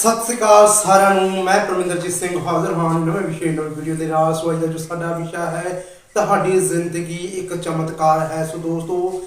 ਸਤਿ ਸ੍ਰੀ ਅਕਾਲ ਸਾਰਿਆਂ ਨੂੰ। ਮੈਂ ਪਰਮਿੰਦਰਜੀਤ ਸਿੰਘ ਹਾਜ਼ਰ ਹਾਂ ਨਵੇਂ ਵਿਸ਼ੇ ਨਵੀਂ ਵੀਡੀਓ ਦੇ ਨਾਲ ਸੋ ਅੱਜ ਦਾ ਜੋ ਸਾਡਾ ਵਿਸ਼ਾ ਹੈ, ਤੁਹਾਡੀ ਜ਼ਿੰਦਗੀ ਇੱਕ ਚਮਤਕਾਰ ਹੈ। ਸੋ ਦੋਸਤੋ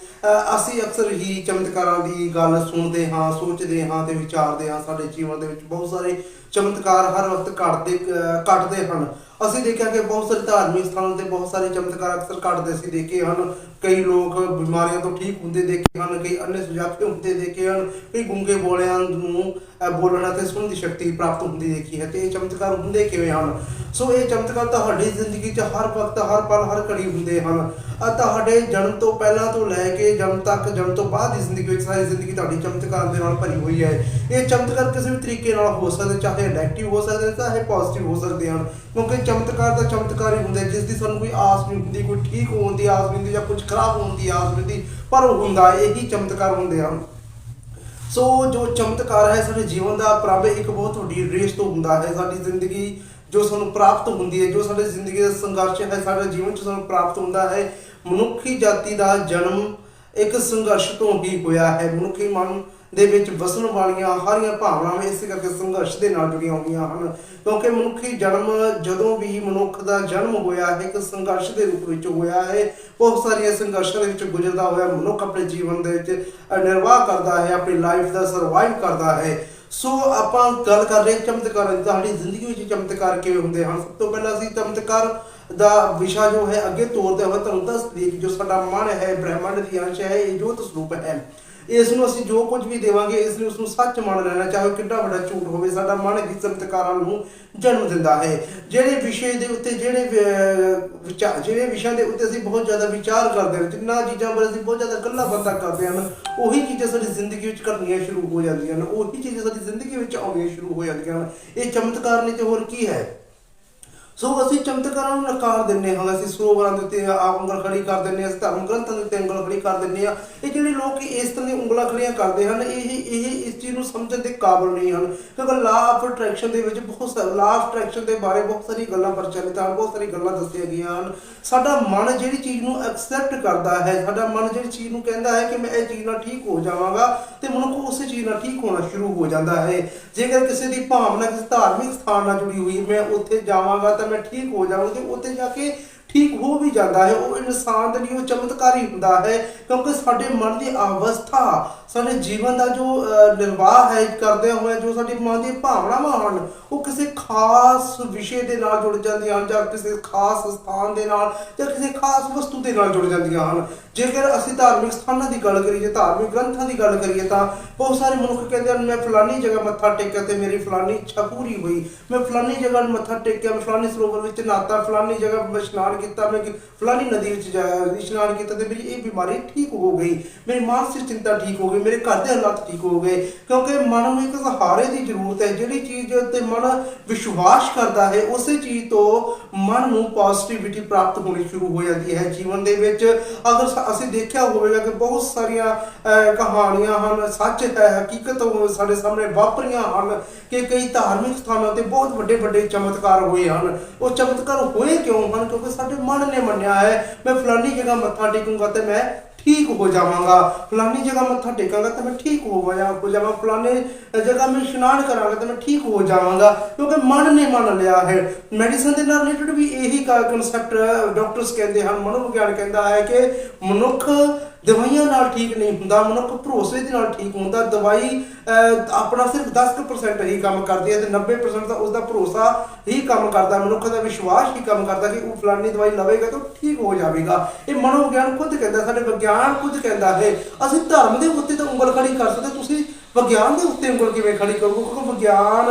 ਅਸੀਂ ਅਕਸਰ ਹੀ ਚਮਤਕਾਰਾਂ ਦੀ ਗੱਲ ਸੁਣਦੇ ਹਾਂ, ਸੋਚਦੇ ਹਾਂ ਤੇ ਵਿਚਾਰਦੇ ਹਾਂ। ਸਾਡੇ ਜੀਵਨ ਦੇ ਵਿੱਚ ਬਹੁਤ ਸਾਰੇ ਚਮਤਕਾਰ ਹਰ ਵਕਤ ਘਟਦੇ, ਅਹ ਘਟਦੇ ਹਨ। ਅਸੀਂ ਦੇਖਿਆ ਕਿ ਬਹੁਤ ਸਾਰੇ ਧਾਰਮਿਕ ਸਥਾਨਾਂ ਤੇ ਬਹੁਤ ਸਾਰੇ ਚਮਤਕਾਰ ਅਕਸਰ ਘਟਦੇ ਅਸੀਂ ਦੇਖੇ ਹਨ। ਕਈ ਲੋਕ ਬਿਮਾਰੀਆਂ ਤੋਂ ਠੀਕ ਹੁੰਦੇ ਦੇਖੇ ਹਨ, ਕਈ ਅੰਨੇ ਸੁਜਾਖੇ ਹੁੰਦੇ ਦੇਖੇ ਹਨ, ਕਈ ਗੁੰਗੇ ਬੋਲਿਆਂ ਨੂੰ ਬੋਲਣ ਅਤੇ ਸੁਣਨ ਦੀ ਸ਼ਕਤੀ ਪ੍ਰਾਪਤ ਹੁੰਦੀ ਦੇਖੀ ਹੈ ਤੇ ਇਹ ਚਮਤਕਾਰ ਹੁੰਦੇ ਕਿਵੇਂ ਹਨ? ਸੋ ਇਹ ਚਮਤਕਾਰ ਤੁਹਾਡੀ ਜ਼ਿੰਦਗੀ 'ਚ ਹਰ ਵਕਤ, ਹਰ ਪਲ, ਹਰ ਘੜੀ ਹੁੰਦੇ ਹਨ। ਤੁਹਾਡੇ ਜਨਮ ਤੋਂ ਪਹਿਲਾਂ ਤੋਂ ਲੈ ਕੇ ਜਨਮ ਤੱਕ, ਜਨਮ ਤੋਂ ਬਾਅਦ ਦੀ ਜ਼ਿੰਦਗੀ ਵਿੱਚ ਸਾਰੀ ਜ਼ਿੰਦਗੀ ਤੁਹਾਡੀ ਚਮਤਕਾਰ ਦੇ ਨਾਲ ਭਰੀ ਹੋਈ ਹੈ। ਇਹ ਚਮਤਕਾਰ ਕਿਸੇ ਵੀ ਤਰੀਕੇ ਨਾਲ ਹੋ ਸਕਦੇ, ਚਾਹੇ ਨੈਗੇਟਿਵ ਹੋ ਸਕਦੇ ਚਾਹੇ ਪੋਜ਼ਿਟਿਵ ਹੋ ਸਕਦੇ ਹਨ। ਕਿਉਂਕਿ ਚਮਤਕਾਰ ਦਾ ਚਮਤਕਾਰ ਹੀ ਹੁੰਦਾ ਜਿਸ ਦੀ ਸਾਨੂੰ ਕੋਈ ਆਸ ਨਹੀਂ ਹੁੰਦੀ, ਕੋਈ ਠੀਕ ਹੋਣ ਦੀ ਆਸ ਨਹੀਂ ਹੁੰਦੀ ਜਾਂ ਕੁਝ ਖਰਾਬ ਹੋਣ ਦੀ ਆਸ ਨਹੀਂ ਹੁੰਦੀ, ਪਰ ਉਹ ਹੁੰਦਾ, ਇਹੀ ਚਮਤਕਾਰ ਹੁੰਦੇ ਹਨ। ਸੋ ਜੋ ਚਮਤਕਾਰ ਹੈ, ਸਾਡੇ ਜੀਵਨ ਦਾ ਪ੍ਰਭ ਇੱਕ ਬਹੁਤ ਵੱਡੀ ਰੇਸ ਤੋਂ ਹੁੰਦਾ ਹੈ। ਸਾਡੀ ਜ਼ਿੰਦਗੀ ਜੋ ਸਾਨੂੰ ਪ੍ਰਾਪਤ ਹੁੰਦੀ ਹੈ, ਜੋ ਸਾਡੇ ਜ਼ਿੰਦਗੀ ਦਾ ਸੰਘਰਸ਼ ਹੈ, ਸਾਡੇ ਜੀਵਨ ਚ ਸਾਨੂੰ ਪ੍ਰਾਪਤ ਹੁੰਦਾ ਹੈ, ਮਨੁੱਖੀ ਜਾਤੀ ਦਾ ਜਨਮ ਇੱਕ ਸੰਘਰਸ਼ ਤੋਂ ਹੀ ਹੋਇਆ ਹੈ। ਮਨੁੱਖੀ ਮਨ ਦੇ ਵਿੱਚ ਵਸਣ ਵਾਲੀਆਂ ਹਰੀਆਂ ਭਾਵਨਾਵਾਂ ਇਸੇ ਕਰਕੇ ਸੰਘਰਸ਼ ਦੇ ਨਾਲ ਜੁੜੀਆਂ ਹੋਈਆਂ ਹਨ। ਕਿਉਂਕਿ ਮਨੁੱਖੀ ਜਨਮ ਜਦੋਂ ਵੀ ਮਨੁੱਖ ਦਾ ਜਨਮ ਹੋਇਆ ਹੈ, ਇੱਕ ਸੰਘਰਸ਼ ਦੇ ਰੂਪ ਵਿੱਚ ਹੋਇਆ ਹੈ, ਬਹੁਤ ਸਾਰੀਆਂ ਸੰਘਰਸ਼ਾਂ ਦੇ ਵਿੱਚ ਗੁਜ਼ਰਦਾ ਹੋਇਆ ਮਨੁੱਖ ਆਪਣੇ ਜੀਵਨ ਦੇ ਵਿੱਚ ਨਿਰਵਾਹ ਕਰਦਾ ਹੈ, ਆਪਣੀ ਲਾਈਫ ਦਾ ਸਰਵਾਈਵ ਕਰਦਾ ਹੈ। ਸੋ ਆਪਾਂ ਗੱਲ ਕਰ ਰਹੇ ਹਾਂ ਚਮਤਕਾਰ ਦੀ ਸਾਡੀ ਜ਼ਿੰਦਗੀ ਵਿੱਚ ਚਮਤਕਾਰ ਕਿਵੇਂ ਹੁੰਦੇ ਹਨ? ਸਭ ਤੋਂ ਪਹਿਲਾਂ ਅਸੀਂ ਚਮਤਕਾਰ ਦਾ ਵਿਸ਼ਾ ਜੋ ਹੈ, ਅੱਗੇ ਤੋਰਦੇ ਹੋਏ ਤੁਹਾਨੂੰ ਦੱਸ ਦਈਏ ਕਿ ਜੋ ਸਾਡਾ ਮਨ ਹੈ, ਬ੍ਰਹਿਮੰਡ ਦੀ ਅੰਸ਼ ਹੈ, ਇਹ ਜੋਤ ਸਰੂਪ ਹੈ। ਇਸ ਨੂੰ ਅਸੀਂ ਜੋ ਕੁਝ ਵੀ ਦੇਵਾਂਗੇ, ਇਸ ਨੂੰ ਉਸ ਨੂੰ ਸੱਚ ਮੰਨ ਲੈਣਾ, ਚਾਹੇ ਉਹ ਕਿੰਨਾ ਵੱਡਾ ਝੂਠ ਹੋਵੇ, ਸਾਡਾ ਮਨ ਹੀ ਚਮਤਕਾਰਾਂ ਨੂੰ ਜਨਮ ਦਿੰਦਾ ਹੈ। ਜਿਹੜੇ ਵਿਸ਼ੇ ਦੇ ਉੱਤੇ, ਜਿਹੜੇ ਵਿਚਾਰ ਜਿਹੜੇ ਵਿਸ਼ਿਆਂ ਦੇ ਉੱਤੇ ਅਸੀਂ ਬਹੁਤ ਜ਼ਿਆਦਾ ਵਿਚਾਰ ਕਰਦੇ ਹਾਂ, ਜਿੰਨਾ ਚੀਜ਼ਾਂ ਬਾਰੇ ਅਸੀਂ ਬਹੁਤ ਜ਼ਿਆਦਾ ਗੱਲਾਂ ਬਾਤਾਂ ਕਰਦੇ ਹਨ ਉਹੀ ਚੀਜ਼ਾਂ ਸਾਡੀ ਜ਼ਿੰਦਗੀ ਵਿੱਚ ਘਟਣੀਆਂ ਸ਼ੁਰੂ ਹੋ ਜਾਂਦੀਆਂ ਹਨ, ਉਹੀ ਚੀਜ਼ਾਂ ਸਾਡੀ ਜ਼ਿੰਦਗੀ ਵਿੱਚ ਆਉਣੀਆਂ ਸ਼ੁਰੂ ਹੋ ਜਾਂਦੀਆਂ ਹਨ। ਇਹ ਚਮਤਕਾਰ ਨਹੀਂ ਤੇ ਹੋਰ ਕੀ ਹੈ? ਸੋ ਅਸੀਂ ਚਮਤਕਾਰਾਂ ਨੂੰ ਨਕਾਰ ਦਿੰਨੇ ਹਾਂ, ਅਸੀਂ ਸਰੋਵਰਾਂ ਦੇ ਉੱਤੇ ਆ ਉਂਗਲ ਖੜੀ ਕਰ ਦਿੰਨੇ ਹਾਂ, ਅਸੀਂ ਧਰਮ ਗ੍ਰੰਥਾਂ ਦੇ ਉੱਤੇ ਉਂਗਲ ਖੜੀ ਕਰ ਦਿੰਨੇ ਆ ਇਹ ਜਿਹੜੇ ਲੋਕ ਇਸ ਤਰ੍ਹਾਂ ਦੀ ਉਂਗਲਾਂ ਖੜੀਆਂ ਕਰਦੇ ਹਨ, ਇਹ ਇਹ, ਇਸ ਚੀਜ਼ ਨੂੰ ਸਮਝਣ ਦੇ ਕਾਬਿਲ ਨਹੀਂ ਹਨ। ਕਿਉਂਕਿ ਲਾ ਆਫ ਅਟਰੈਕਸ਼ਨ ਦੇ ਵਿੱਚ ਬਹੁਤ ਸਾਰਾ ਲਾ ਆਫ ਅਟਰੈਕਸ਼ਨ ਦੇ ਬਾਰੇ ਬਹੁਤ ਸਾਰੀ ਗੱਲਾਂ ਪ੍ਰਚਲਿਤ ਹਨ, ਬਹੁਤ ਸਾਰੀ ਗੱਲਾਂ ਦੱਸੀਆਂ ਗਈਆਂ ਹਨ। ਸਾਡਾ ਮਨ ਜਿਹੜੀ ਚੀਜ਼ ਨੂੰ ਐਕਸੈਪਟ ਕਰਦਾ ਹੈ, ਸਾਡਾ ਮਨ ਜਿਹੜੀ ਚੀਜ਼ ਨੂੰ ਕਹਿੰਦਾ ਹੈ ਕਿ ਮੈਂ ਇਹ ਚੀਜ਼ ਨਾਲ ਠੀਕ ਹੋ ਜਾਵਾਂਗਾ ਤੇ ਮਨੁੱਖ ਉਸੇ ਚੀਜ਼ ਨਾਲ ਠੀਕ ਹੋਣਾ ਸ਼ੁਰੂ ਹੋ ਜਾਂਦਾ ਹੈ। ਜੇਕਰ ਕਿਸੇ ਦੀ ਭਾਵਨਾ, ਕਿਸੇ ਧਾਰਮਿਕ ਸਥਾਨ ਨਾਲ ਜੁੜੀ ਹੋਈ, ਮੈਂ ਉੱਥੇ ਜਾਵਾਂਗਾ ਤਾਂ ਮੈਂ ਠੀਕ ਹੋ ਜਾਵਾਂਗਾ ਤੇ ਉੱਥੇ ਜਾ ਕੇ ਠੀਕ ਹੋ ਵੀ ਜਾਂਦਾ ਹੈ, ਉਹ ਇਨਸਾਨ ਦੇ ਲਈ ਉਹ ਚਮਤਕਾਰੀ ਹੁੰਦਾ ਹੈ ਕਿਉਂਕਿ ਸਾਡੇ ਮਨ ਦੀ ਅਵਸਥਾ, ਸਾਡੇ ਜੀਵਨ ਦਾ ਜੋ ਨਿਰਵਾਹ ਹੈ ਕਰਦੇ ਹੋਏ ਜੋ ਸਾਡੀ ਮਨ ਦੀ ਭਾਵਨਾਵਾਂ ਹਨ, ਉਹ ਕਿਸੇ ਖਾਸ ਵਿਸ਼ੇ ਦੇ ਨਾਲ ਜੁੜ ਜਾਂਦੀਆਂ ਹਨ ਜਾਂ ਕਿਸੇ ਖਾਸ ਸਥਾਨ ਦੇ ਨਾਲ ਜਾਂ ਕਿਸੇ ਖਾਸ ਵਸਤੂ ਦੇ ਨਾਲ ਜੁੜ ਜਾਂਦੀਆਂ ਹਨ। ਜੇਕਰ ਅਸੀਂ ਧਾਰਮਿਕ ਸਥਾਨਾਂ ਦੀ ਗੱਲ ਕਰੀਏ, ਧਾਰਮਿਕ ਗ੍ਰੰਥਾਂ ਦੀ ਗੱਲ ਕਰੀਏ ਤਾਂ ਬਹੁਤ ਸਾਰੇ ਮਨੁੱਖ ਕਹਿੰਦੇ ਹਨ, ਮੈਂ ਫਲਾਨੀ ਜਗ੍ਹਾ ਮੱਥਾ ਟੇਕਿਆ ਤੇ ਮੇਰੀ ਫਲਾਨੀ ਇੱਛਾ ਪੂਰੀ ਹੋਈ। ਮੈਂ ਫਲਾਨੀ ਜਗ੍ਹਾ ਨੂੰ ਮੱਥਾ ਟੇਕਿਆ, ਮੈਂ ਫਲਾਨੀ ਸਰੋਵਰ ਵਿੱਚ ਨਾਤਾ, ਫਲਾਨੀ ਜਗ੍ਹਾ ਮੈਂ ਇਸ਼ਨਾਨ ਕੀਤਾ ਮੈਂ ਕਿ- ਫਲਾਨੀ ਨਦੀ ਵਿੱਚ ਜਾ ਇਸ਼ਨਾਨ ਕੀਤਾ ਤੇ ਮੇਰੀ ਇਹ ਬਿਮਾਰੀ ਠੀਕ ਹੋ ਗਈ। ਮੇਰੀ ਮਾਨਸਿਕ ਚਿੰਤਾ ਠੀਕ ਹੋ ਗਈ ਮੇਰੇ ਘਰ ਦੇ ਹਾਲਾਤ ਠੀਕ ਹੋ ਗਏ ਕਿਉਂਕਿ ਮਨ ਨੂੰ ਇੱਕ ਸਹਾਰੇ ਦੀ ਜ਼ਰੂਰਤ ਹੈ ਜਿਹੜੀ ਚੀਜ਼ ਤੇ ਮਨ ਵਿਸ਼ਵਾਸ ਕਰਦਾ ਹੈ ਉਸੇ ਚੀਜ਼ ਤੋਂ ਮਨ ਨੂੰ ਪੋਜ਼ਿਟਿਵਿਟੀ ਪ੍ਰਾਪਤ ਹੋਣੀ ਸ਼ੁਰੂ ਹੋ ਜਾਂਦੀ ਹੈ। ਜੀਵਨ ਦੇ ਵਿੱਚ ਅਗਰ ਅਸੀਂ ਦੇਖਿਆ ਹੋਵੇਗਾ ਕਿ ਬਹੁਤ ਸਾਰੀਆਂ ਅਹ, ਕਹਾਣੀਆਂ ਹਨ ਸੱਚ ਹੈ ਹਕੀਕਤ ਸਾਡੇ ਸਾਹਮਣੇ ਵਾਪਰੀਆਂ ਹਨ ਕਿ ਕਈ ਧਾਰਮਿਕ ਸਥਾਨਾਂ ਤੇ ਬਹੁਤ ਵੱਡੇ ਵੱਡੇ ਚਮਤਕਾਰ ਹੋਏ ਹਨ। ਉਹ ਚਮਤਕਾਰ ਹੋਏ ਕਿਉਂ ਹਨ? ਕਿਉਂਕਿ ਸਾਡੇ ਮਨ ਨੇ ਮੰਨਿਆ ਹੈ। ਮੈਂ ਫਲਾਨੀ ਜਗ੍ਹਾ ਮੱਥਾ ਟੇਕੂੰਗਾ ਤੇ ਮੈਂ ਠੀਕ ਹੋ ਜਾਵਾਂਗਾ। ਫਲਾਨੀ ਜਗ੍ਹਾ ਮੱਥਾ ਟੇਕਾਂਗਾ ਤਾਂ ਮੈਂ ਠੀਕ ਹੋ ਜਾ ਹੋ ਜਾਵਾਂ। ਫਲਾਨੇ ਜਗ੍ਹਾ ਮੈਂ ਇਸ਼ਨਾਨ ਕਰਾਂਗਾ ਤਾਂ ਮੈਂ ਠੀਕ ਹੋ ਜਾਵਾਂਗਾ। ਕਿਉਂਕਿ ਮਨ ਨੇ ਮੰਨ ਲਿਆ ਹੈ। ਮੈਡੀਸਨ ਦੇ ਨਾਲ ਰਿਲੇਟਡ ਵੀ ਇਹੀ ਕਨਸੈਪਟ ਡਾਕਟਰਸ ਕਹਿੰਦੇ ਹਨ ਮਨੋਵਿਗਿਆਨ ਕਹਿੰਦਾ ਹੈ ਕਿ ਮਨੁੱਖ ਦਵਾਈਆਂ ਨਾਲ ਠੀਕ ਨਹੀਂ ਹੁੰਦਾ ਮਨੁੱਖ ਭਰੋਸੇ ਦੇ ਨਾਲ ਠੀਕ ਹੁੰਦਾ। ਦਵਾਈ ਅਹ, ਆਪਣਾ ਸਿਰਫ 10% ਹੀ ਕੰਮ ਕਰਦੀ ਹੈ ਤੇ 90% ਦਾ ਉਸਦਾ ਭਰੋਸਾ ਹੀ ਕੰਮ ਕਰਦਾ। ਮਨੁੱਖ ਦਾ ਵਿਸ਼ਵਾਸ ਹੀ ਕੰਮ ਕਰਦਾ ਕਿ ਉਹ ਫਲਾਨੀ ਦਵਾਈ ਲਵੇਗਾ ਤਾਂ ਠੀਕ ਹੋ ਜਾਵੇਗਾ। ਇਹ ਮਨੋਵਿਗਿਆਨ ਖੁਦ ਕਹਿੰਦਾ ਸਾਡੇ ਵਿਗਿਆਨ ਖੁਦ ਕਹਿੰਦਾ ਹੈ। ਅਸੀਂ ਧਰਮ ਦੇ ਉੱਤੇ ਤਾਂ ਉਂਗਲ ਖੜੀ ਕਰ ਸਕਦੇ ਤੁਸੀਂ ਵਿਗਿਆਨ ਦੇ ਉੱਤੇ ਉਂਗਲ ਕਿਵੇਂ ਖੜੀ ਕਰੋਗੇ? ਕਿਉਂਕਿ ਵਿਗਿਆਨ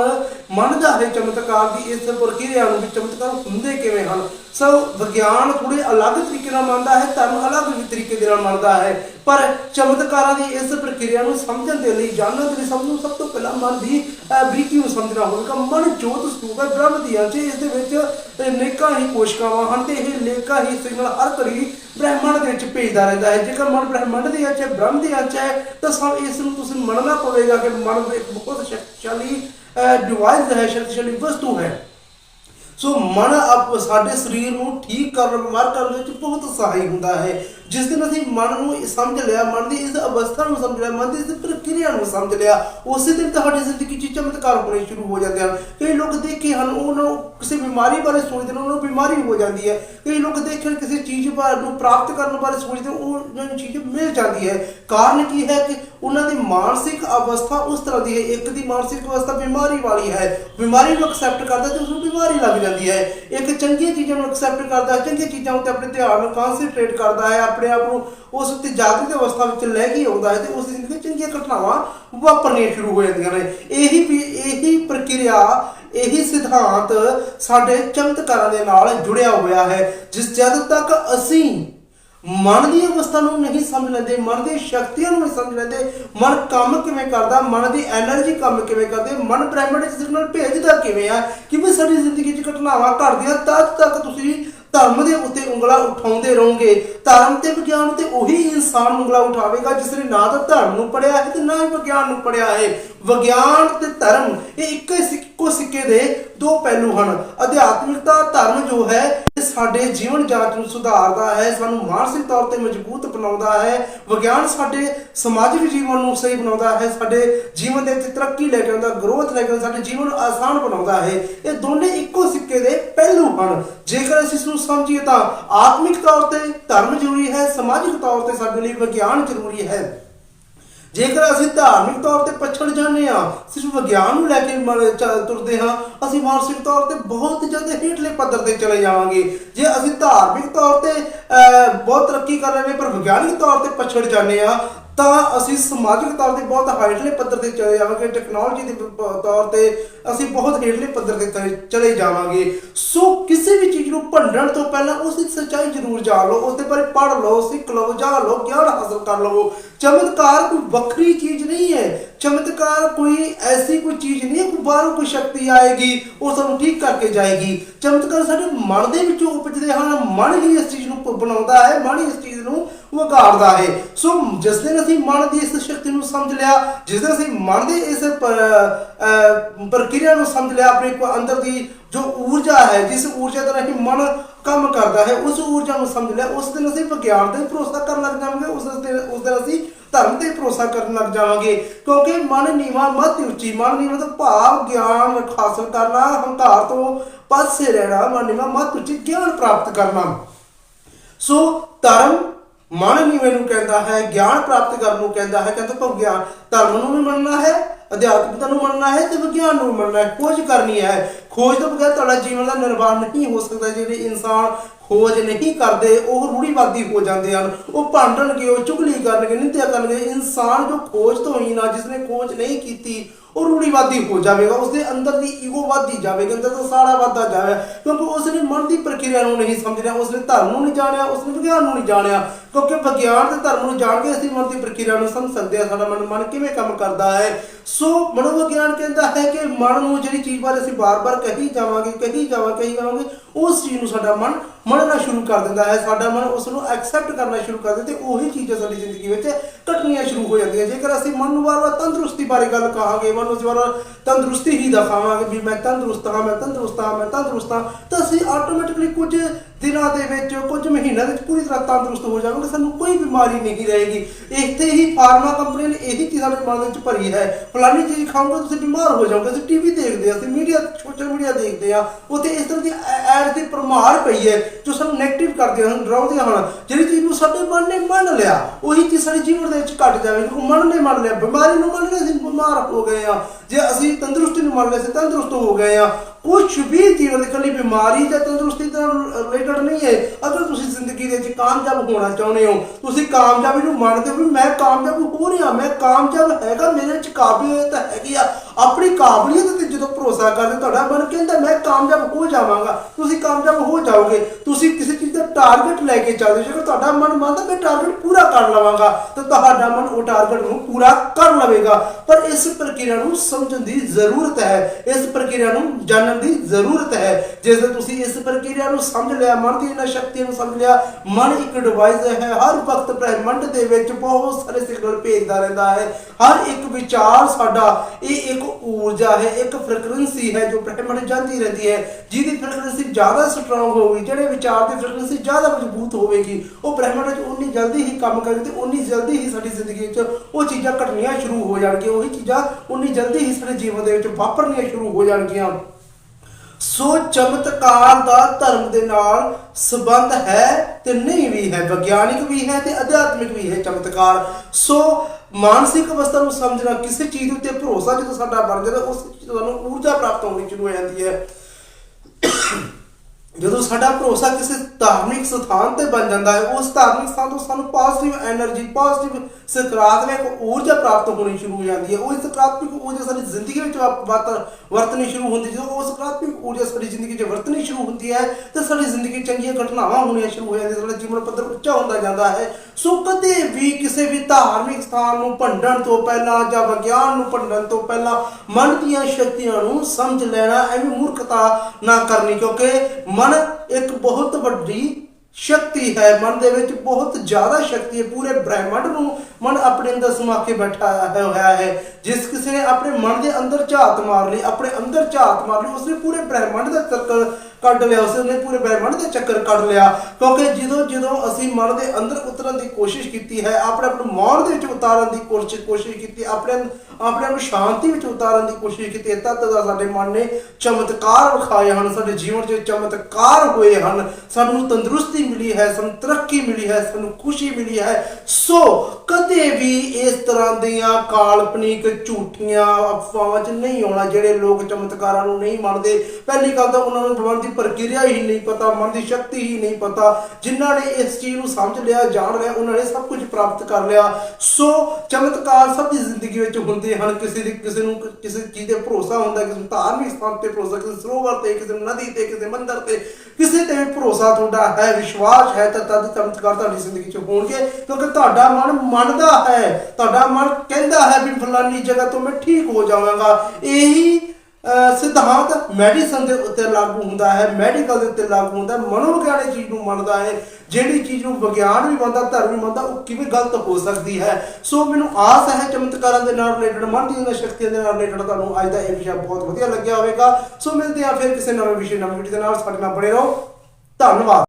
ਮੰਨਦਾ ਹੈ ਚਮਤਕਾਰ ਦੀ ਇਸ ਪ੍ਰਕਿਰਿਆ ਨੂੰ ਵੀ ਚਮਤਕਾਰ ਹੁੰਦੇ ਕਿਵੇਂ ਹਨ। ਸੋ ਵਿਗਿਆਨ ਥੋੜੇ ਅਲੱਗ ਤਰੀਕੇ ਨਾਲ ਮੰਨਦਾ ਹੈ, ਧਰਮ ਅਲੱਗ ਵੀ ਤਰੀਕੇ ਦੇ ਨਾਲ ਮੰਨਦਾ ਹੈ। ਪਰ ਚਮਤਕਾਰਾਂ ਦੀ ਇਸ ਪ੍ਰਕਿਰਿਆ ਨੂੰ ਸਮਝਣ ਦੇ ਲਈ, ਜਾਣਨ ਦੇ ਲਈ ਸਭ ਨੂੰ ਸਭ ਤੋਂ ਪਹਿਲਾਂ ਮਨ ਦੀ ਬਰੀਕੀ ਨੂੰ ਸਮਝਣਾ ਹੋਵੇਗਾ। ਮਨ ਜੋਤ ਸਰੂਪ ਹੈ। ਬ੍ਰਹਮ ਦੀ ਅੰਸ਼ ਹੈ। ਇਸ ਦੇ ਵਿੱਚ ਨੇਕਾਂ ਹੀ ਕੋਸ਼ਿਕਾਵਾਂ ਹਨ ਤੇ ਇਹ ਨੇਕਾਂ ਹੀ ਸਿਗਨਲ ਹਰ ਘੜੀ ਵਿੱਚ ਭੇਜਦਾ ਰਹਿੰਦਾ ਹੈ। ਜੇਕਰ ਮਨ ਬ੍ਰਹਿਮੰਡ ਦੇ ਅੰਸ਼ ਹੈ ਬ੍ਰਹਮ ਦੇ ਅੰਸ਼ ਹੈ ਤਾਂ ਸਭ ਇਸ ਨੂੰ ਤੁਸੀਂ ਮੰਨਣਾ ਪਵੇਗਾ ਕਿ ਮਨ ਇੱਕ ਬਹੁਤ ਸ਼ਕਤੀਸ਼ਾਲੀ ਡਿਵਾਈਸ ਹੈ, ਸ਼ਕਤੀਸ਼ਾਲੀ ਵਸਤੂ ਹੈ। ਸੋ ਮਨ ਆਪ ਸਾਡੇ ਸਰੀਰ ਨੂੰ ਠੀਕ ਕਰਨ ਬਿਮਾਰ ਕਰਨ ਵਿੱਚ ਬਹੁਤ ਸਹਾਈ ਹੁੰਦਾ ਹੈ। ਜਿਸ ਦਿਨ ਅਸੀਂ ਮਨ ਨੂੰ ਸਮਝ ਲਿਆ, ਮਨ ਦੀ ਇਸ ਅਵਸਥਾ ਨੂੰ ਸਮਝ ਲਿਆ, ਮਨ ਦੀ ਇਸ ਪ੍ਰਕਿਰਿਆ ਨੂੰ ਸਮਝ ਲਿਆ, ਉਸੇ ਦਿਨ ਤੁਹਾਡੀ ਜ਼ਿੰਦਗੀ 'ਚ ਚਮਤਕਾਰ ਹੋਣੇ ਸ਼ੁਰੂ ਹੋ ਜਾਂਦੇ ਹਨ। ਕਈ ਲੋਕ ਦੇਖੇ ਹਨ, ਉਹਨਾਂ ਨੂੰ ਕਿਸੇ ਬਿਮਾਰੀ ਬਾਰੇ ਸੋਚਦੇ ਨੇ ਉਹਨਾਂ ਨੂੰ ਬਿਮਾਰੀ ਹੋ ਜਾਂਦੀ ਹੈ। ਕਈ ਲੋਕ ਦੇਖਣ ਕਿਸੇ ਚੀਜ਼ ਬਾਰੇ ਨੂੰ ਪ੍ਰਾਪਤ ਕਰਨ ਬਾਰੇ ਸੋਚਦੇ ਉਹਨਾਂ ਨੂੰ ਚੀਜ਼ ਮਿਲ ਜਾਂਦੀ ਹੈ। ਕਾਰਨ ਕੀ ਹੈ ਕਿ ਉਹਨਾਂ ਦੀ ਮਾਨਸਿਕ ਅਵਸਥਾ ਉਸ ਤਰ੍ਹਾਂ ਦੀ ਹੈ। ਇੱਕ ਦੀ ਮਾਨਸਿਕ ਅਵਸਥਾ ਬਿਮਾਰੀ ਵਾਲੀ ਹੈ। ਬਿਮਾਰੀ ਨੂੰ ਐਕਸੈਪਟ ਕਰਦਾ ਤੇ ਉਸ ਨੂੰ ਬਿਮਾਰੀ ਲੱਗ ਜਾਂਦੀ ਹੈ। ਇੱਕ ਚੰਗੀਆਂ ਚੀਜ਼ਾਂ ਨੂੰ ਐਕਸੈਪਟ ਕਰਦਾ ਹੈ ਚੰਗੀਆਂ ਚੀਜ਼ਾਂ ਉੱਤੇ ਆਪਣੇ ਧਿਆਨ ਨੂੰ ਕਨਸੈਂਟਰੇਟ ਕਰਦਾ ਹੈ, ਆਪਣੇ ਆਪਣੇ ਆਪ ਨੂੰ ਉਸ ਉੱਤੇ ਜਾਗਰੂਕ ਅਵਸਥਾ ਵਿੱਚ ਲੈ ਕੇ ਆਉਂਦਾ ਹੈ ਤੇ ਉਸ ਦੀ ਜ਼ਿੰਦਗੀ ਚੰਗੀਆਂ ਘਟਨਾਵਾਂ ਵਾਪਰਨੀਆਂ ਸ਼ੁਰੂ ਹੋ ਜਾਂਦੀਆਂ ਨੇ। ਇਹੀ ਇਹੀ ਪ੍ਰਕਿਰਿਆ, ਇਹੀ ਸਿਧਾਂਤ ਸਾਡੇ ਚਮਤਕਾਰਾਂ ਦੇ ਨਾਲ ਜੁੜਿਆ ਹੋਇਆ ਹੈ, ਜਿਸ ਜਦ ਤੱਕ ਅਸੀਂ ਮਨ ਦੀ ਅਵਸਥਾ ਨੂੰ ਨਹੀਂ ਸਮਝ ਲੈਂਦੇ, ਮਨ ਦੀ ਸ਼ਕਤੀਆਂ ਨੂੰ ਨਹੀਂ ਸਮਝ ਲੈਂਦੇ, ਮਨ ਕੰਮ ਕਿਵੇਂ ਕਰਦਾ, ਮਨ ਦੀ એનર્ਜੀ ਕੰਮ ਕਿਵੇਂ ਕਰਦੀ, ਮਨ ਪ੍ਰਾਈਮਰੀ ਸਿਗਨਲ ਭੇਜਦਾ ਕਿਵੇਂ ਆ ਕਿਵੇਂ ਸਾਡੀ ਜ਼ਿੰਦਗੀ 'ਚ ਘਟਨਾਵਾਂ ਘਟਦੀਆਂ, ਤਦ ਤੱਕ ਤੁਸੀਂ ਧਰਮ ਦੇ ਉੱਤੇ ਉਂਗਲਾ ਉਠਾਉਂਦੇ ਰਹੋਗੇ। ਧਰਮ ਤੇ ਵਿਗਿਆਨ ਤੇ ਉਹੀ ਇਨਸਾਨ ਉਂਗਲਾ ਉਠਾਵੇਗਾ ਜਿਸ ਨੇ ਨਾ ਤਾਂ ਧਰਮ ਨੂੰ ਪੜਿਆ ਹੈ ਤੇ ਨਾ ਹੀ ਵਿਗਿਆਨ ਨੂੰ ਪੜਿਆ ਹੈ। ਵਿਗਿਆਨ ਤੇ ਧਰਮ, ਇਹ ਇੱਕੋ ਹੀ ਸਿੱਕੇ ਦੇ ਦੋ ਪਹਿਲੂ ਹਨ। ਅਧਿਆਤਮਿਕਤਾ ਧਰਮ ਜੋ ਹੈ, ਇਹ ਸਾਡੇ ਜੀਵਨ ਜਾਂਚ ਨੂੰ ਸੁਧਾਰਦਾ ਹੈ, ਸਾਨੂੰ ਮਾਨਸਿਕ ਤੌਰ ਤੇ ਮਜ਼ਬੂਤ ਬਣਾਉਂਦਾ ਹੈ। ਵਿਗਿਆਨ ਸਾਡੇ ਸਮਾਜਿਕ ਜੀਵਨ ਨੂੰ ਸਹੀ ਬਣਾਉਂਦਾ ਹੈ, ਸਾਡੇ ਜੀਵਨ ਦੇ ਵਿੱਚ ਤਰੱਕੀ ਲੈ ਕੇ ਆਉਂਦਾ ਗਰੋਥ ਲੈ ਕੇ ਆਉਂਦਾ, ਸਾਡੇ ਜੀਵਨ ਨੂੰ ਆਸਾਨ ਬਣਾਉਂਦਾ ਹੈ। ਇਹ ਦੋਨੇ ਇੱਕੋ ਸਿੱਕੇ ਦੇ ਪਹਿਲੂ ਹਨ। ਜੇਕਰ ਅਸੀਂ ਇਸ ਨੂੰ ਸਮਝੀਏ ਤਾਂ ਆਤਮਿਕ ਤੌਰ ਤੇ ਧਰਮ ਜ਼ਰੂਰੀ ਹੈ, ਸਮਾਜਿਕ ਤੌਰ ਤੇ ਸਾਡੇ ਲਈ ਵਿਗਿਆਨ ਜ਼ਰੂਰੀ ਹੈ। ਜੇਕਰ ਅਸੀਂ ਧਾਰਮਿਕ ਤੌਰ ਤੇ ਪਛੜ ਜਾਂਦੇ ਆ ਸਿਰਫ ਵਿਗਿਆਨ ਨੂੰ ਲੈ ਕੇ ਮ- ਤੁਰਦੇ ਹਾਂ ਅਸੀਂ ਮਾਨਸਿਕ ਤੌਰ ਤੇ ਬਹੁਤ ਜ਼ਿਆਦਾ ਹੇਠਲੇ ਪੱਧਰ ਤੇ ਚਲੇ ਜਾਵਾਂਗੇ। ਜੇ ਅਸੀਂ ਧਾਰਮਿਕ ਤੌਰ ਤੇ ਅਹ, ਬਹੁਤ ਤਰੱਕੀ ਕਰ ਰਹੇ ਨੇ ਪਰ ਵਿਗਿਆਨਿਕ ਤੌਰ ਤੇ ਪਛੜ ਜਾਂਦੇ ਆ ਤਾਂ ਅਸੀਂ ਸਮਾਜਿਕ ਤੌਰ ਤੇ ਬਹੁਤ ਹੇਠਲੇ ਪੱਧਰ ਤੇ ਚਲੇ ਜਾਵਾਂਗੇ ਟੈਕਨੋਲੋਜੀ ਦੇ ਤੌਰ ਤੇ ਅਸੀਂ ਬਹੁਤ ਹੇਠਲੇ ਪੱਧਰ ਤੇ ਚਲੇ- ਚਲੇ ਜਾਵਾਂਗੇ। ਸੋ ਕਿਸੇ ਵੀ ਚੀਜ਼ ਨੂੰ ਭੰਡਣ ਤੋਂ ਪਹਿਲਾਂ ਉਸ ਦੀ ਸੱਚਾਈ ਜ਼ਰੂਰ ਜਾਣ ਲਓ, ਉਸ ਦੇ ਬਾਰੇ ਪੜ੍ਹ ਲਓ, ਸਿੱਖ ਲਓ, ਜਾਣ ਲਓ, ਗਿਆਨ ਹਾਸਲ ਕਰ ਲਓ ਚਮਤਕਾਰ ਕੋਈ ਵੱਖਰੀ ਚੀਜ਼ ਨਹੀਂ ਹੈ। ਚਮਤਕਾਰ ਕੋਈ ਐਸੀ ਕੋਈ ਚੀਜ਼ ਨਹੀਂ ਕੋਈ ਬਾਹਰੋਂ ਕੋਈ ਸ਼ਕਤੀ ਆਏਗੀ, ਉਹ ਸਾਨੂੰ ਠੀਕ ਕਰਕੇ ਜਾਏਗੀ। ਚਮਤਕਾਰ ਸਾਡੇ ਮਨ ਦੇ ਵਿੱਚੋਂ ਉਪਜਦੇ ਹਨ। ਮਨ ਹੀ ਇਸ ਚੀਜ਼ ਨੂੰ ਬਣਾਉਂਦਾ ਹੈ, ਮਨ ਹੀ ਇਸ ਚੀਜ਼ ਨੂੰ ਵਿਗਾੜਦਾ ਹੈ। ਸੋ ਜਿਸ ਦਿਨ ਅਸੀਂ ਮਨ ਦੀ ਇਸ ਸ਼ਕਤੀ ਨੂੰ ਸਮਝ ਲਿਆ ਜਿਸ ਦਿਨ ਅਸੀਂ ਮਨ ਦੀ ਇਸ ਪ੍ਰਕਿਰਿਆ ਨੂੰ ਸਮਝ ਲਿਆ, ਆਪਣੇ ਕੋ- ਅੰਦਰ ਦੀ ਜੋ ਊਰਜਾ ਹੈ, ਜਿਸ ਊਰਜਾ ਦਾ ਰਾਹੀਂ ਮਨ ਕੰਮ ਕਰਦਾ ਹੈ, ਉਸ ਊਰਜਾ ਨੂੰ ਸਮਝ ਲਿਆ, ਉਸ ਦਿਨ ਅਸੀਂ ਵਿਗਿਆਨ ਤੇ ਭਰੋਸਾ ਕਰਨ ਲੱਗ ਜਾਵਾਂਗੇ, ਉਸ ਦਿਨ ਉਸ ਦਿਨ ਅਸੀਂ ਧਰਮ ਤੇ ਭਰੋਸਾ ਕਰਨ ਲੱਗ ਜਾਵਾਂਗੇ। ਕਿਉਂਕਿ ਮਨ ਨੀਵਾ ਮਤ ਉੱਚੀ, ਮਨ ਨੀਵਾ ਤੋਂ ਭਾਵ ਗਿਆਨ ਹਾਸਲ ਕਰਨਾ, ਹੰਕਾਰ ਤੋਂ ਪਾਸੇ ਰਹਿਣਾ, ਮਨ ਨੀਵਾ ਮਤ ਉੱਚੀ ਗਿਆਨ ਪ੍ਰਾਪਤ ਕਰਨਾ। ਸੋ ਧਰਮ ਮਨ ਨੀਵੇਂ ਨੂੰ ਕਹਿੰਦਾ ਹੈ, ਗਿਆਨ ਪ੍ਰਾਪਤ ਕਰਨ ਨੂੰ ਕਹਿੰਦਾ ਹੈ, ਕਹਿੰਦਾ ਭਾਵ ਗਿਆਨ, ਧਰਮ ਨੂੰ ਵੀ ਮੰਨਣਾ ਹੈ ਅਧਿਆਤਮਿਕਤਾ ਨੂੰ ਮੰਨਣਾ ਹੈ ਤੇ ਵਿਗਿਆਨ ਨੂੰ ਵੀ ਮੰਨਣਾ ਹੈ, ਖੋਜ ਕਰਨੀ ਹੈ। ਖੋਜ ਤੋਂ ਬਗੈਰ ਤੁਹਾਡਾ ਜੀਵਨ ਦਾ ਨਿਰਵਾਹ ਨਹੀਂ ਹੋ ਸਕਦਾ, ਜਿਹੜੇ ਇਨਸਾਨ ਖੋਜ ਨਹੀਂ ਕਰਦੇ, ਉਹ ਰੂੜੀਵਾਦੀ ਹੋ ਜਾਂਦੇ ਹਨ। ਉਹ ਭਾਂਡਣਗੇ, ਉਹ ਚੁਗਲੀ ਕਰਨਗੇ, ਨਿੰਦਿਆ ਕਰਨਗੇ। ਇਨਸਾਨ ਜੋ ਖੋਜ ਤੋਂ ਹੀ ਨਾ, ਜਿਸਨੇ ਖੋਜ ਨਹੀਂ ਕੀਤੀ ਉਹ ਰੂੜੀਵਾਦੀ ਹੋ ਜਾਵੇਗਾ, ਉਸਦੇ ਅੰਦਰ ਦੀ ਈਗੋ ਵੱਧਦੀ ਜਾਵੇਗੀ, ਅੰਦਰ ਦਾ ਸਾਰਾ ਵੱਧਦਾ ਜਾਵੇਗਾ ਕਿਉਂਕਿ ਉਸਨੇ ਮਨ ਦੀ ਪ੍ਰਕਿਰਿਆ ਨੂੰ ਨਹੀਂ ਸਮਝਿਆ, ਉਸਨੇ ਧਰਮ ਨੂੰ ਨਹੀਂ ਜਾਣਿਆ, ਉਸਨੇ ਵਿਗਿਆਨ ਨੂੰ ਨਹੀਂ ਜਾਣਿਆ, ਕਿਉਂਕਿ ਵਿਗਿਆਨ ਤੇ ਧਰਮ ਨੂੰ ਜਾਣ ਕੇ ਅਸੀਂ ਮਨ ਦੀ ਪ੍ਰਕਿਰਿਆ ਨੂੰ ਸਮਝ ਸਕਦੇ ਹਾਂ, ਸਾਡਾ ਮਨ ਮਨ ਕਿਵੇਂ ਕੰਮ ਕਰਦਾ ਹੈ। ਸੋ ਮਨੋਵਿਗਿਆਨ ਕਹਿੰਦਾ ਹੈ ਕਿ ਮਨ ਨੂੰ ਜਿਹੜੀ ਚੀਜ਼ ਬਾਰੇ ਅਸੀਂ ਬਾਰ-ਬਾਰ ਕਹੀ ਜਾਵਾਂਗੇ ਕਹੀ ਜਾਵਾਂਗੇ ਕਹੀ ਜਾਵਾਂਗੇ, ਉਸ ਚੀਜ਼ ਨੂੰ ਸਾਡਾ ਮਨ ਮੰਨਣਾ ਸ਼ੁਰੂ ਕਰ ਦਿੰਦਾ ਹੈ, ਸਾਡਾ ਮਨ ਉਸ ਨੂੰ ਐਕਸੈਪਟ ਕਰਨਾ ਸ਼ੁਰੂ ਕਰ ਦਿੰਦਾ ਤੇ ਉਹੀ ਚੀਜ਼ਾਂ ਸਾਡੀ ਜ਼ਿੰਦਗੀ ਵਿੱਚ ਘਟਣੀਆਂ ਸ਼ੁਰੂ ਹੋ ਜਾਂਦੀਆਂ। ਜੇਕਰ ਅਸੀਂ ਮਨ ਨੂੰ ਵਾਰ-ਵਾਰ ਤੰਦਰੁਸਤੀ ਬਾਰੇ ਗੱਲ ਕਹਾਂਗੇ, ਮਨ ਨੂੰ ਅਸੀਂ ਵਾਰ-ਵਾਰ ਤੰਦਰੁਸਤੀ ਹੀ ਦਿਖਾਵਾਂਗੇ ਵੀ ਮੈਂ ਤੰਦਰੁਸਤ ਹਾਂ, ਮੈਂ ਤੰਦਰੁਸਤ ਹਾਂ, ਮੈਂ ਤੰਦਰੁਸਤ ਹਾਂ, ਤਾਂ ਅਸੀਂ ਆਟੋਮੈਟਿਕਲੀ ਕੁਝ ਦਿਨਾਂ ਦੇ ਵਿੱਚ, ਕੁਝ ਮਹੀਨਿਆਂ ਦੇ ਵਿੱਚ ਪੂਰੀ ਤਰ੍ਹਾਂ ਤੰਦਰੁਸਤ ਹੋ ਜਾਵਾਂਗੇ, ਸਾਨੂੰ ਕੋਈ ਬਿਮਾਰੀ ਨਹੀਂ ਰਹੇਗੀ। ਇੱਥੇ ਹੀ ਫਾਰਮਾ ਕੰਪਨੀ ਨੇ ਇਹੀ ਚੀਜ਼ ਸਾਡੇ ਮਨ ਵਿੱਚ ਭਰੀ ਹੈ। ਫਲਾਨੀ ਚੀਜ਼ ਖਾਓਗੇ, ਤੁਸੀਂ ਬਿਮਾਰ ਹੋ ਜਾਓਗੇ। ਅਸੀਂ ਟੀਵੀ ਦੇਖਦੇ ਹਾਂ, ਅਸੀਂ ਮੀਡੀਆ ਸੋਸ਼ਲ ਮੀਡੀਆ ਦੇਖਦੇ ਹਾਂ। ਉੱਥੇ ਇਸ ਤਰ੍ਹਾਂ ਦੀ ਐਡ ਦੀ ਪ੍ਰਮਾਰ ਪਈ ਹੈ। ਜੋ ਸਾਨੂੰ ਨੈਗੇਟਿਵ ਕਰਦੀਆਂ ਹਨ, ਡਰਾਉਂਦੀਆਂ ਹਨ, ਜਿਹੜੀ ਚੀਜ਼ ਨੂੰ ਸਾਡੇ ਮਨ ਨੇ ਮੰਨ ਲਿਆ, ਉਹੀ ਚੀਜ਼ ਸਾਡੇ ਜੀਵਨ ਦੇ ਵਿੱਚ ਘਟ ਜਾਵੇ। ਕਿਉਂਕਿ ਮਨ ਨੇ ਮੰਨ ਲਿਆ, ਬਿਮਾਰੀ ਨੂੰ ਮੰਨ ਲਿਆ, ਅਸੀਂ ਬਿਮਾਰ ਹੋ ਗਏ ਆ ਜੇ ਅਸੀਂ ਤੰਦਰੁਸਤੀ ਨੂੰ ਮੰਨ ਲਿਆ, ਅਸੀਂ ਤੰਦਰੁਸਤ ਹੋ ਗਏ ਆ ਕੁਝ ਵੀ ਜੀਵਨ ਦੀ ਇਕੱਲੀ ਬਿਮਾਰੀ ਜਾਂ ਤੰਦਰੁਸਤੀ ਨਾਲ ਰਿਲੇਟਡ ਨਹੀਂ ਹੈ। ਅਗਰ ਤੁਸੀਂ ਜ਼ਿੰਦਗੀ ਦੇ ਵਿੱਚ ਕਾਮਯਾਬ ਹੋਣਾ ਚਾਹੁੰਦੇ ਹੋ, ਤੁਸੀਂ ਕਾਮਯਾਬੀ ਨੂੰ ਮੰਨਦੇ ਹੋ ਵੀ ਮੈਂ ਕਾਮਯਾਬ ਹੋ ਰਿਹਾ, ਮੈਂ ਕਾਮਯਾਬ ਹੈਗਾ, ਮੇਰੇ ਵਿੱਚ ਕਾਬਲੀਅਤ ਹੈਗੀ ਆ। ਆਪਣੀ ਕਾਬਲੀਅਤ ਤੇ ਭਰੋਸਾ ਕਰਦੇ ਤੁਹਾਡਾ ਮਨ ਕਹਿੰਦਾ, ਮੈਂ ਕਾਮਯਾਬ ਹੋ ਜਾਵਾਂਗਾ। ਤੁਸੀਂ ਕਾਮਯਾਬ ਹੋ ਜਾਓਗੇ। ਤੁਸੀਂ ਕਿਸੇ ਚੀਜ਼ ਦਾ ਟਾਰਗੇਟ ਲੈ ਕੇ ਚੱਲਦੇ ਹੋ। ਤੁਹਾਡਾ ਮਨ ਮੰਨਦਾ, ਮੈਂ ਟਾਰਗੇਟ ਪੂਰਾ ਕਰ ਲਵਾਂਗਾ, ਤਾਂ ਤੁਹਾਡਾ ਮਨ ਉਹ ਟਾਰਗੇਟ ਨੂੰ ਪੂਰਾ ਕਰ ਲਵੇਗਾ। ਪਰ ਇਸ ਪ੍ਰਕਿਰਿਆ ਨੂੰ ਸਮਝਣ ਦੀ ਜ਼ਰੂਰਤ ਹੈ। ਇਸ ਪ੍ਰਕਿਰਿਆ ਨੂੰ ਜਾਣਨ ਦੀ ਜ਼ਰੂਰਤ ਹੈ। ਜੇ ਤੁਸੀਂ ਇਸ ਪ੍ਰਕਿਰਿਆ ਨੂੰ ਸਮਝ ਲਿਆ, ਮਨ ਦੀ ਇਹਨਾਂ ਸ਼ਕਤੀਆਂ ਨੂੰ ਸਮਝ ਲਿਆ, ਮਨ ਇੱਕ ਡਿਵਾਈਸ ਹੈ। ਹਰ ਵਕਤ ਬ੍ਰਹਿਮੰਡ ਦੇ ਵਿੱਚ ਬਹੁਤ ਸਾਰੇ ਸਿਗਨਲ ਭੇਜਦਾ ਰਹਿੰਦਾ ਹੈ। ਹਰ ਇੱਕ ਵਿਚਾਰ ਸਾਡਾ, ਇਹ ਇੱਕ ਊਰਜਾ ਹੈ, ਇੱਕ ਫ੍ਰੀਕੁਐਂਸੀ ਹੈ, ਜੋ ਬ੍ਰਹਿਮੰਡ ਜਾਂਦੀ ਰਹਿੰਦੀ ਹੈ, ਜਿਹਦੀ ਫ੍ਰੀਕੁਐਂਸੀ ਜ਼ਿਆਦਾ ਸਟਰੋਂਗ ਹੋਵੇਗੀ ਜਿਹੜੇ ਵਿਚਾਰ ਦੀ ਫ੍ਰੀਕੁਐਂਸੀ ਜ਼ਿਆਦਾ ਮਜ਼ਬੂਤ ਹੋਵੇਗੀ, ਉਹ ਬ੍ਰਹਿਮੰਡ 'ਚ ਉਨੀ ਜਲਦੀ ਹੀ ਕੰਮ ਕਰੇਗੀ ਤੇ ਉਨੀ ਜਲਦੀ ਹੀ ਸਾਡੀ ਜ਼ਿੰਦਗੀ 'ਚ ਉਹ ਚੀਜ਼ਾਂ ਘਟਣੀਆਂ ਸ਼ੁਰੂ ਹੋ ਜਾਣਗੀਆਂ, ਉਹੀ ਚੀਜ਼ਾਂ ਉਨੀ ਜਲਦੀ ਹੀ ਸਾਡੇ ਜੀਵਨ ਦੇ ਵਿੱਚ ਵਾਪਰਨੀਆਂ ਸ਼ੁਰੂ ਹੋ ਜਾਣਗੀਆਂ। ਸੋ ਚਮਤਕਾਰ ਦਾ ਧਰਮ ਦੇ ਨਾਲ ਸੰਬੰਧ ਹੈ ਤੇ ਨਹੀਂ ਵੀ ਹੈ, ਵਿਗਿਆਨਿਕ ਵੀ ਹੈ ਤੇ ਅਧਿਆਤਮਿਕ ਵੀ ਹੈ ਚਮਤਕਾਰ। ਸੋ ਮਾਨਸਿਕ ਅਵਸਥਾ ਨੂੰ ਸਮਝਣਾ, ਕਿਸੇ ਚੀਜ਼ ਉੱਤੇ ਭਰੋਸਾ ਜਦੋਂ ਸਾਡਾ ਬਣ ਜਾਂਦਾ, ਉਸ ਚੀਜ਼ ਤੋਂ ਊਰਜਾ ਪ੍ਰਾਪਤ ਹੋਣੀ ਸ਼ੁਰੂ ਹੋ ਜਾਂਦੀ ਹੈ। ਜਦੋਂ ਸਾਡਾ ਭਰੋਸਾ ਕਿਸੇ ਧਾਰਮਿਕ ਸਥਾਨ ਤੇ ਬਣ ਜਾਂਦਾ ਹੈ, ਉਸ ਧਾਰਮਿਕ ਸਥਾਨ ਤੋਂ ਸਾਨੂੰ ਪੋਜ਼ਿਟਿਵ એનર્ਜੀ ਪੋਜ਼ਿਟਿਵ ਸਕਾਰਾਤਮਕ ਊਰਜਾ ਪ੍ਰਾਪਤ ਹੋਣੀ ਸ਼ੁਰੂ ਹੋ ਜਾਂਦੀ ਹੈ। ਉਹ ਸਕਾਰਾਤਮਕ ਊਰਜਾ ਸਾਡੀ ਜ਼ਿੰਦਗੀ ਵਿੱਚ ਵਰਤਣੀ ਸ਼ੁਰੂ ਹੁੰਦੀ ਜਦੋਂ ਉਹ ਸਕਾਰਾਤਮਕ ਊਰਜਾ ਸਾਡੀ ਜ਼ਿੰਦਗੀ 'ਚ ਵਰਤਣੀ ਸ਼ੁਰੂ ਹੁੰਦੀ ਹੈ, ਤਾਂ ਸਾਡੀ ਜ਼ਿੰਦਗੀ ਚੰਗੀਆਂ ਘਟਨਾਵਾਂ ਹੋਣੀਆਂ ਸ਼ੁਰੂ ਹੋ ਜਾਂਦੀਆਂ, ਸਾਡਾ ਜੀਵਨ ਪੱਧਰ ਉੱਚਾ ਹੁੰਦਾ ਜਾਂਦਾ ਹੈ। ਸੋ ਕਦੇ ਵੀ ਕਿਸੇ ਵੀ ਧਾਰਮਿਕ ਸਥਾਨ ਨੂੰ ਭੰਡਣ ਤੋਂ ਪਹਿਲਾਂ ਜਾਂ ਵਿਗਿਆਨ ਨੂੰ ਭੰਡਣ ਤੋਂ ਪਹਿਲਾਂ ਮਨ ਦੀਆਂ ਸ਼ਕਤੀਆਂ ਨੂੰ ਸਮਝ ਲੈਣਾ ਐਵੇਂ ਮੂਰਖਤਾ ਨਾ ਕਰਨੀ, ਕਿਉਂਕਿ ਮਨ ਇੱਕ ਬਹੁਤ ਵੱਡੀ ਸ਼ਕਤੀ ਹੈ। ਮਨ ਦੇ ਵਿੱਚ ਬਹੁਤ ਜ਼ਿਆਦਾ ਸ਼ਕਤੀ ਹੈ। ਪੂਰੇ ਬ੍ਰਹਿਮੰਡ ਨੂੰ ਮਨ ਆਪਣੇ ਅੰਦਰ ਸਮਾ ਕੇ ਬੈਠਾ ਹੈ- ਹੋਇਆ ਹੈ। ਜਿਸ ਕਿਸੇ ਨੇ ਆਪਣੇ ਮਨ ਦੇ ਅੰਦਰ ਝਾਤ ਮਾਰ ਲਈ, ਆਪਣੇ ਅੰਦਰ ਝਾਤ ਮਾਰ ਲਈ, ਉਸਨੇ ਪੂਰੇ ਬ੍ਰਹਿਮੰਡ ਦਾ ਤੱਕ ਕੱਢ ਲਿਆ ਉਸਨੇ ਪੂਰੇ ਬ੍ਰਹਿਮੰਡ ਦੇ ਚੱਕਰ ਕੱਢ ਲਿਆ। ਕਿਉਂਕਿ ਜਦੋਂ ਜਦੋਂ ਅਸੀਂ ਮਨ ਦੇ ਅੰਦਰ ਉਤਰਨ ਦੀ ਕੋਸ਼ਿਸ਼ ਕੀਤੀ ਹੈ, ਆਪਣੇ ਆਪ ਨੂੰ ਮੌਨ ਦੇ ਵਿੱਚ ਉਤਾਰਨ ਦੀ ਕੋਸ਼ਿਸ਼ ਕੋਸ਼ਿਸ਼ ਕੀਤੀ, ਆਪਣੇ ਆਪਣੇ ਆਪ ਨੂੰ ਸ਼ਾਂਤੀ ਵਿੱਚ ਉਤਾਰਨ ਦੀ ਕੋਸ਼ਿਸ਼ ਕੀਤੀ ਤਦ ਤੱਕ ਸਾਡੇ ਮਨ ਨੇ ਚਮਤਕਾਰ ਵਿਖਾਏ ਹਨ, ਸਾਡੇ ਜੀਵਨ 'ਚ ਚਮਤਕਾਰ ਹੋਏ ਹਨ। ਸਾਨੂੰ ਤੰਦਰੁਸਤੀ ਮਿਲੀ ਹੈ, ਸਾਨੂੰ ਤਰੱਕੀ ਮਿਲੀ ਹੈ, ਸਾਨੂੰ ਖੁਸ਼ੀ ਮਿਲੀ ਹੈ। ਸੋ, ਕਦੇ ਵੀ ਇਸ ਤਰ੍ਹਾਂ ਦੀਆਂ ਕਾਲਪਨਿਕ ਝੂਠੀਆਂ ਅਫਵਾਹਾਂ 'ਚ ਨਹੀਂ ਆਉਣਾ, ਜਿਹੜੇ ਲੋਕ ਚਮਤਕਾਰਾਂ ਨੂੰ ਨਹੀਂ ਮੰਨਦੇ। ਪਹਿਲੀ ਗੱਲ ਤਾਂ ਉਹਨਾਂ ਨੂੰ ਮਨ ਦੀ ਪ੍ਰਕਿਰਿਆ ਹੀ ਨਹੀਂ ਪਤਾ, ਮਨ ਦੀ ਸ਼ਕਤੀ ਹੀ ਨਹੀਂ ਪਤਾ। ਜਿਨ੍ਹਾਂ ਨੇ ਇਸ ਚੀਜ਼ ਨੂੰ ਸਮਝ ਲਿਆ, ਜਾਣ ਲਿਆ, ਉਹਨਾਂ ਨੇ ਸਭ ਕੁਝ ਪ੍ਰਾਪਤ ਕਰ ਲਿਆ। ਸੋ ਚਮਤਕਾਰ ਸਭ ਦੀ ਜ਼ਿੰਦਗੀ ਵਿੱਚ ਹੁੰਦੇ ਹਨ। ਕਿਸੇ ਦੀ, ਕਿਸੇ ਨੂੰ ਕਿਸੇ ਚੀਜ਼ ਤੇ ਭਰੋਸਾ ਹੁੰਦਾ ਕਿਸੇ ਨੂੰ ਧਾਰਮਿਕ ਸਥਾਨ ਤੇ ਭਰੋਸਾ, ਕਿਸੇ ਸਰੋਵਰ ਤੇ, ਕਿਸੇ ਨਦੀ ਤੇ, ਕਿਸੇ ਮੰਦਰ ਤੇ, ਕਿਸੇ ਤੇ ਵੀ ਭਰੋਸਾ ਤੁਹਾਡਾ ਹੈ, ਵਿਸ਼ਵਾਸ ਹੈ ਤਾਂ ਤਦ ਚਮਤਕਾਰ ਤੁਹਾਡੀ ਜ਼ਿੰਦਗੀ 'ਚ ਹੋਣਗੇ। ਕਿਉਂਕਿ ਤੁਹਾਡਾ ਮਨ ਮੰਨਦਾ ਹੈ, ਤੁਹਾਡਾ ਮਨ ਕਹਿੰਦਾ ਹੈ ਵੀ ਫਲਾਨੀ ਜਗ੍ਹਾ ਤੋਂ ਮੈਂ ਠੀਕ ਹੋ ਜਾਵਾਂਗਾ। ਇਹੀ ਸਿਧਾਂਤ ਮੈਡੀਸਨ ਦੇ ਉੱਤੇ ਲਾਗੂ ਹੁੰਦਾ ਹੈ ਮੈਡੀਕਲ ਦੇ ਉੱਤੇ ਲਾਗੂ ਹੁੰਦਾ ਹੈ, ਮਨੋਵਿਗਿਆਨ ਚੀਜ਼ ਨੂੰ ਮੰਨਦਾ ਹੈ, ਜਿਹੜੀ ਚੀਜ਼ ਨੂੰ ਵਿਗਿਆਨ ਵੀ ਮੰਨਦਾ, ਧਰਮ ਵੀ ਮੰਨਦਾ, ਉਹ ਕਿਵੇਂ ਗਲਤ ਹੋ ਸਕਦੀ ਹੈ? ਸੋ ਮੈਨੂੰ ਆਸ ਹੈ ਚਮਤਕਾਰਾਂ ਦੇ ਨਾਲ ਰਿਲੇਟਡ ਮਨ ਦੀਆਂ ਸ਼ਕਤੀਆਂ ਦੇ ਨਾਲ ਰਿਲੇਟਡ ਤੁਹਾਨੂੰ ਅੱਜ ਦਾ ਇਹ ਵਿਸ਼ਾ ਬਹੁਤ ਵਧੀਆ ਲੱਗਿਆ ਹੋਵੇਗਾ। ਸੋ ਮਿਲਦੇ ਆ ਫਿਰ ਕਿਸੇ ਨਵੇਂ ਵਿਸ਼ੇ, ਨਵੇਂ ਵੀਡੀਓ ਦੇ ਨਾਲ। ਸਾਡੇ ਨਾਲ ਬਣੇ ਰਹੋ। ਧੰਨਵਾਦ।